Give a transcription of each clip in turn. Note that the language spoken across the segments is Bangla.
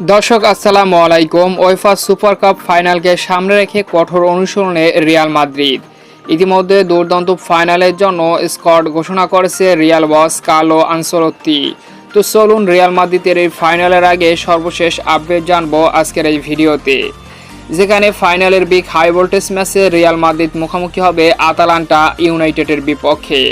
দর্শক, আসসালামু আলাইকুম। ওয়েফা সুপার কাপ ফাইনালকে সামনে রেখে কঠোর অনুশীলনে রিয়াল মাদ্রিদ। ইতিমধ্যে দুর্দান্ত ফাইনালের জন্য স্কট ঘোষণা করেছে রিয়াল বস কালো আনসলত্তি। তো চলুন রিয়াল মাদ্রিদের এই ফাইনালের আগে সর্বশেষ আপডেট জানব আজকের এই ভিডিওতে। যেখানে ফাইনালের বিগ হাই ভোল্টেজ ম্যাচে রিয়াল মাদ্রিদ মুখোমুখি হবে আতালান্টা ইউনাইটেডের বিপক্ষে।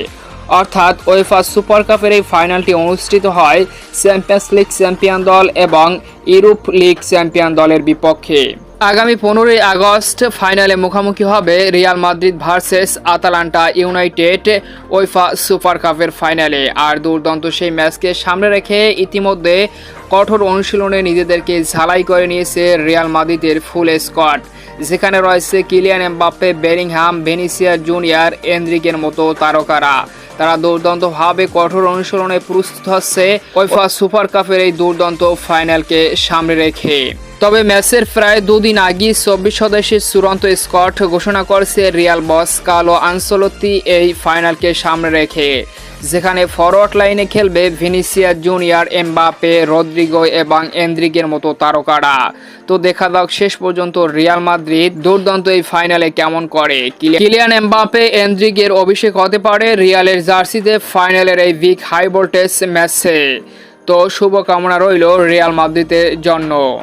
অর্থাৎ ওয়েফা সুপার কাপের এই ফাইনালটি অনুষ্ঠিত হয় চ্যাম্পিয়ন্স লিগ চ্যাম্পিয়ন দল এবং ইউরোপ লিগ চ্যাম্পিয়ন দলের বিপক্ষে। আগামী পনেরোই আগস্ট ফাইনালে মুখোমুখি হবে Real Madrid versus Atalanta United UEFA super কাপের ফাইনালে আর দুর্দান্ত সেই ম্যাচকে সামনে রেখে ইতিমধ্যে কঠোর অনুশীলনে নিজেদেরকে ঝালাই করে নিয়েছে রিয়াল মাদ্রিদের ফুল স্কোয়াড যেখানে রয়েছে Kylian Mbappe Bellingham Vinicius junior এন্দ্রিকের মতো তারকারা। তারা দুর্দান্তভাবে কঠোর অনুসরণে প্রস্তুত হচ্ছে। ওয়েফা সুপার কাপের এই দুর্দান্ত ফাইনালকে সামনে রেখে। তবে ম্যাচের প্রায় দুদিন আগে চব্বিশ সদস্যের চূড়ান্ত স্কট ঘোষণা করেছে রিয়াল বস কালো আনসলতি এই ফাইনালকে সামনে রেখে। যেখানে ফরওয়ার্ড লাইনে খেলবে ভিনিসিয়া জুনিয়র এমবাপে রদ্রিগো এবং এন্দ্রিগের মতো তারকারা। তো দেখা যাক শেষ পর্যন্ত রিয়াল মাদ্রিদ দুর্দান্ত এই ফাইনালে কেমন করে। কিলি- কিলিয়ান এমবাপে এন্দ্রিগের অভিষেক হতে পারে রিয়ালের জার্সিতে ফাইনালের এই বিগ হাই ভোল্টেজ ম্যাচে তো শুভকামনা রইল রিয়াল মাদ্রিদের জন্য।